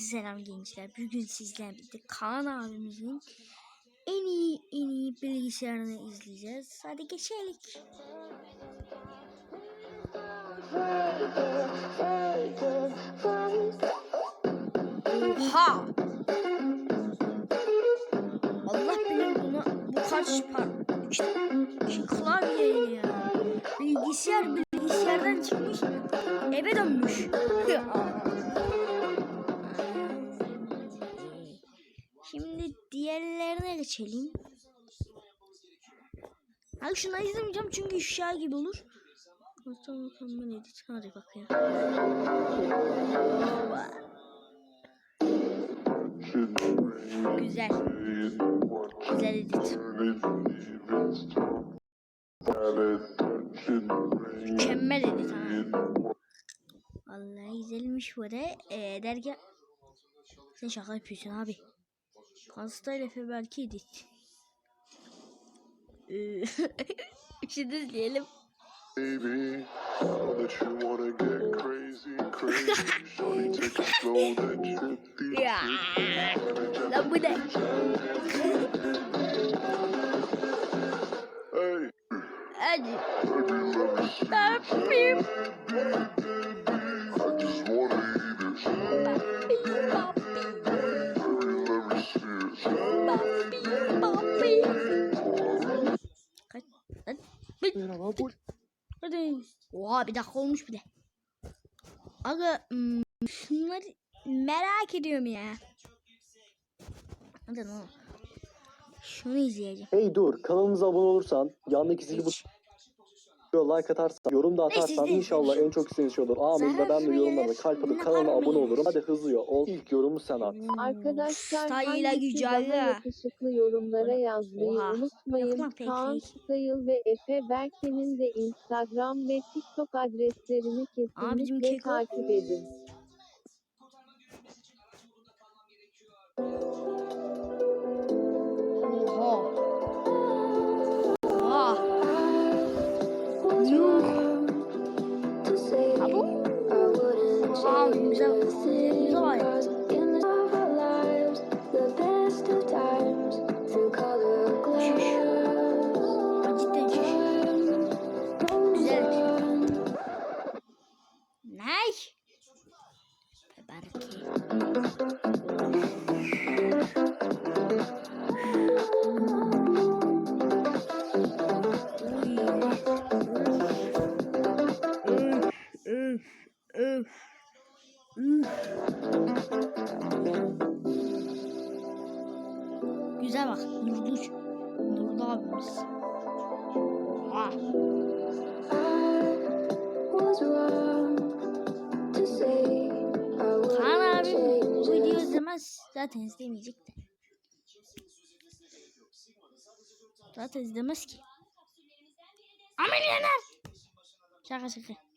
selam gençler. Bugün sizlerle birlikte Kaan abimizin en iyi en iyi bilgisayarını izleyeceğiz. Hadi geçelim. Oha! Allah bilir bunu bu kaç par işte, şu klavye ya. Bilgisayar bilgisayardan çıkmış eve dönmüş. Şimdi diğerlerine geçelim. Hayır şunları izlemeyeceğim çünkü ifşa gibi olur. Orta mükemmel edit. Hadi bakayım. Güzel. Güzel edit. Mükemmel edit ha. Vallahi güzelmiş bu da. Ee, derken sen şaka yapıyorsun abi. Pasta ile Efe belki edit. Ee, Şimdi izleyelim. Baby, now that you wanna get crazy, crazy, shorty take it slow, trip the Ya. Lan bu ne? Hey, Hadi. baby, Bu Hadi. Oha bir dakika olmuş bile. Aga hmm, şunları merak ediyorum ya. Hadi lan. Şunu izleyeceğim. Hey dur kanalımıza abone olursan yandaki zili bu Hiç. like atarsan yorum da atarsan inşallah en çok istediğin şey olur. Amin ve ben de yorumlarda kalp atıp kanalına abone olurum. Hadi hızlı ol. İlk yorumu sen at. Arkadaşlar Stayla hangisi güzel daha ya. yakışıklı yorumlara yazmayı Oha. Unutmayın. Kaan. Style ve Efe Berke'nin de Instagram ve TikTok adreslerini kesinlikle takip edin. Oha güzel. Güzel var. Cidden Kaan abi bu videoyu izlemez. Zaten izlemeyecek de. Zaten izlemez ki. Ameliyatlar. Şaka şaka.